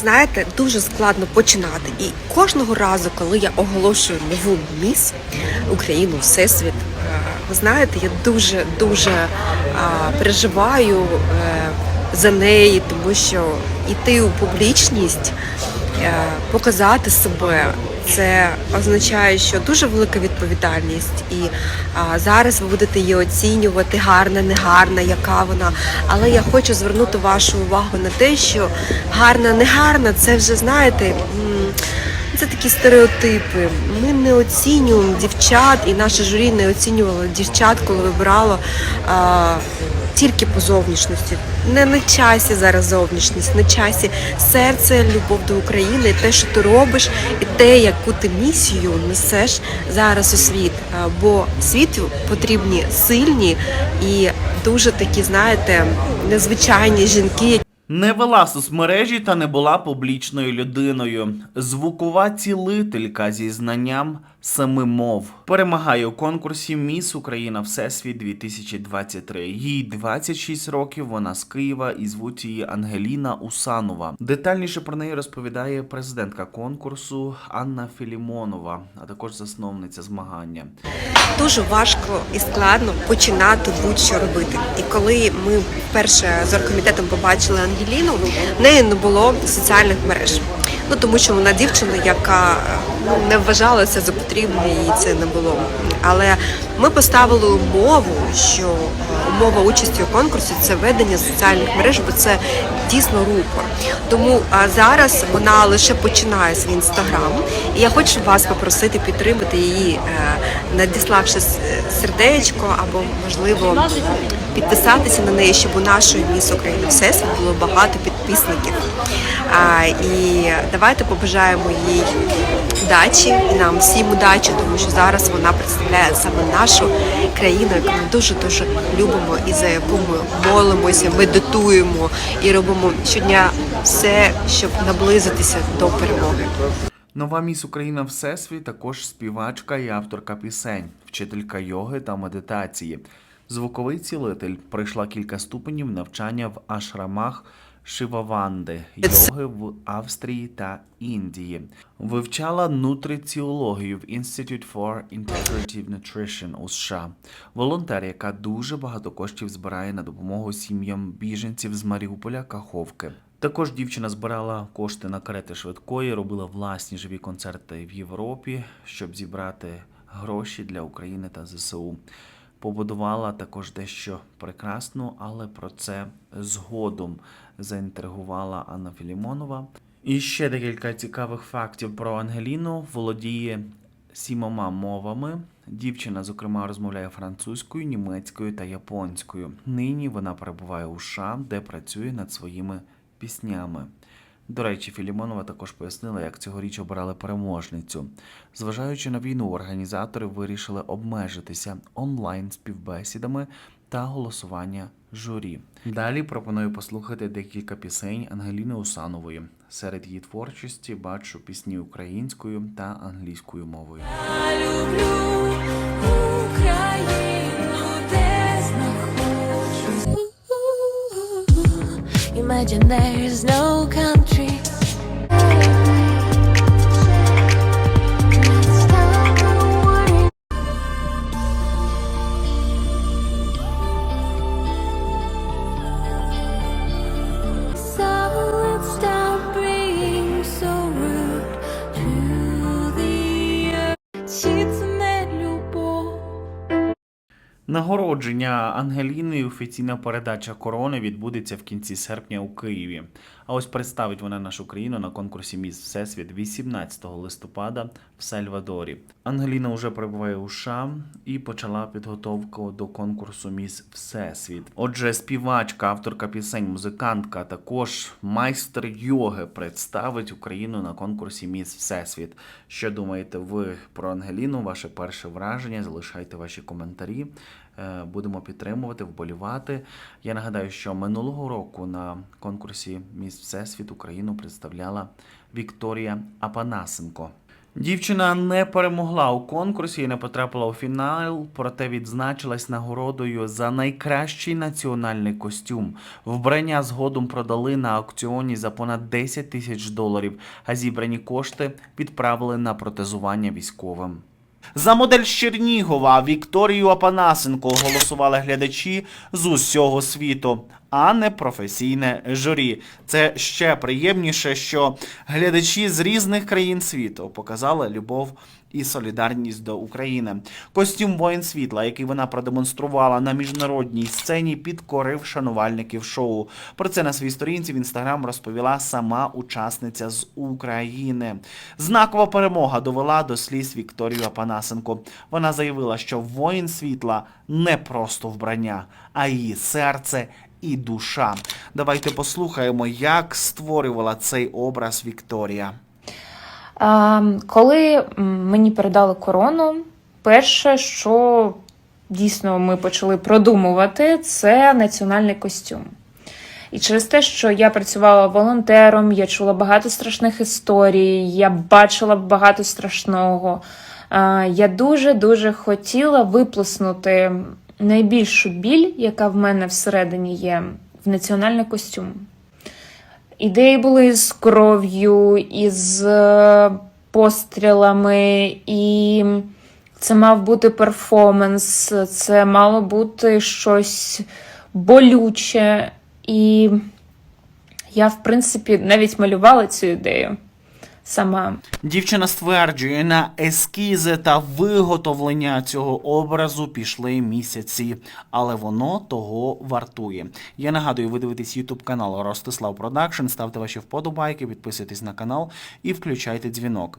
знаєте, дуже складно починати. І кожного разу, коли я оголошую нову міс Україну, Всесвіт, е, ви знаєте, я дуже дуже е, переживаю е, за неї, тому що йти у публічність, показати себе. Це означає, що дуже велика відповідальність, і а, зараз ви будете її оцінювати гарна, не гарна, яка вона. Але я хочу звернути вашу увагу на те, що гарна, не гарна, це вже знаєте. Це такі стереотипи. Ми не оцінюємо дівчат, і наше журі не оцінювало дівчат, коли вибирало а, тільки по зовнішності. Не на часі зараз зовнішність, на часі серце, любов до України, те, що ти робиш, і те, яку ти місію несеш зараз у світ. Бо світу потрібні сильні і дуже такі, знаєте, незвичайні жінки, Не вела соцмережі та не була публічною людиною. Звукова цілителька зі знанням семи мов перемагає у конкурсі Міс Україна Всесвіт 2023. Їй 26 років. Вона з Києва і звуть її Ангеліна Усанова. Детальніше про неї розповідає президентка конкурсу Анна Філімонова, а також засновниця змагання. дуже важко і складно починати будь-що робити. І коли ми вперше з оргкомітетом побачили Ангеліну, в неї не було соціальних мереж. Ну тому що вона дівчина, яка ну, не вважалася за потрібне, їй це не було. Але ми поставили умову, що е, умова участі у конкурсі це ведення соціальних мереж, бо це дійсно рупор. Тому зараз вона лише починає свій інстаграм. І я хочу вас попросити підтримати її, е, надіславши сердечко або можливо підписатися на неї, щоб у нашої міс України Всесвіт було багато підписників. А, і давайте побажаємо їй удачі і нам всім удачі, тому що зараз вона представляє саме нашу країну, яку ми дуже дуже любимо і за яку ми молимося, медитуємо і робимо щодня все, щоб наблизитися до перемоги. Нова міс Україна Всесвіт також співачка і авторка пісень, вчителька йоги та медитації. Звуковий цілитель пройшла кілька ступенів навчання в ашрамах Шиваванди йоги в Австрії та Індії. Вивчала нутриціологію в Institute for Integrative Nutrition у США. Волонтер, яка дуже багато коштів збирає на допомогу сім'ям біженців з Маріуполя Каховки. Також дівчина збирала кошти на карети швидкої, робила власні живі концерти в Європі, щоб зібрати гроші для України та ЗСУ. Побудувала також дещо прекрасно, але про це згодом заінтригувала Анна Філімонова. І ще декілька цікавих фактів про Ангеліну. Володіє сімома мовами. Дівчина, зокрема, розмовляє французькою, німецькою та японською. Нині вона перебуває у США, де працює над своїми піснями. До речі, Філімонова також пояснила, як цьогоріч обирали переможницю. Зважаючи на війну, організатори вирішили обмежитися онлайн співбесідами та голосування журі. Далі пропоную послухати декілька пісень Ангеліни Усанової. Серед її творчості бачу пісні українською та англійською мовою. Я люблю Україну. Imagine there's no country. Нагородження Ангеліни і офіційна передача корони відбудеться в кінці серпня у Києві. А ось представить вона нашу країну на конкурсі Міс Всесвіт 18 листопада в Сальвадорі. Ангеліна вже перебуває у США і почала підготовку до конкурсу Міс Всесвіт. Отже, співачка, авторка пісень, музикантка, також майстер йоги представить Україну на конкурсі Міс Всесвіт. Що думаєте ви про Ангеліну? Ваше перше враження? Залишайте ваші коментарі. Е, Будемо підтримувати, вболівати. Я нагадаю, що минулого року на конкурсі Міс Всесвіт Україну представляла Вікторія Апанасенко. Дівчина не перемогла у конкурсі і не потрапила у фінал, проте відзначилась нагородою за найкращий національний костюм. Вбрання згодом продали на аукціоні за понад 10 тисяч доларів, а зібрані кошти відправили на протезування військовим. За модель Чернігова Вікторію Апанасенко голосували глядачі з усього світу, а не професійне журі. Це ще приємніше, що глядачі з різних країн світу показали любов і солідарність до України. Костюм воїн світла, який вона продемонструвала на міжнародній сцені, підкорив шанувальників шоу. Про це на своїй сторінці в інстаграм розповіла сама учасниця з України. Знакова перемога довела до сліз Вікторію Апанасенко. Вона заявила, що воїн світла не просто вбрання, а її серце і душа. Давайте послухаємо, як створювала цей образ Вікторія. Коли мені передали корону, перше, що дійсно ми почали продумувати, це національний костюм. І через те, що я працювала волонтером, я чула багато страшних історій, я бачила багато страшного. Я дуже-дуже хотіла виплеснути найбільшу біль, яка в мене всередині є, в національний костюм. Ідеї були з кров'ю, із е, пострілами, і це мав бути перформанс, це мало бути щось болюче. І я, в принципі, навіть малювала цю ідею сама. Дівчина стверджує, на ескізи та виготовлення цього образу пішли місяці, але воно того вартує. Я нагадую, ви дивитесь YouTube канал Ростислав Продакшн. Ставте ваші вподобайки, підписуйтесь на канал і включайте дзвінок.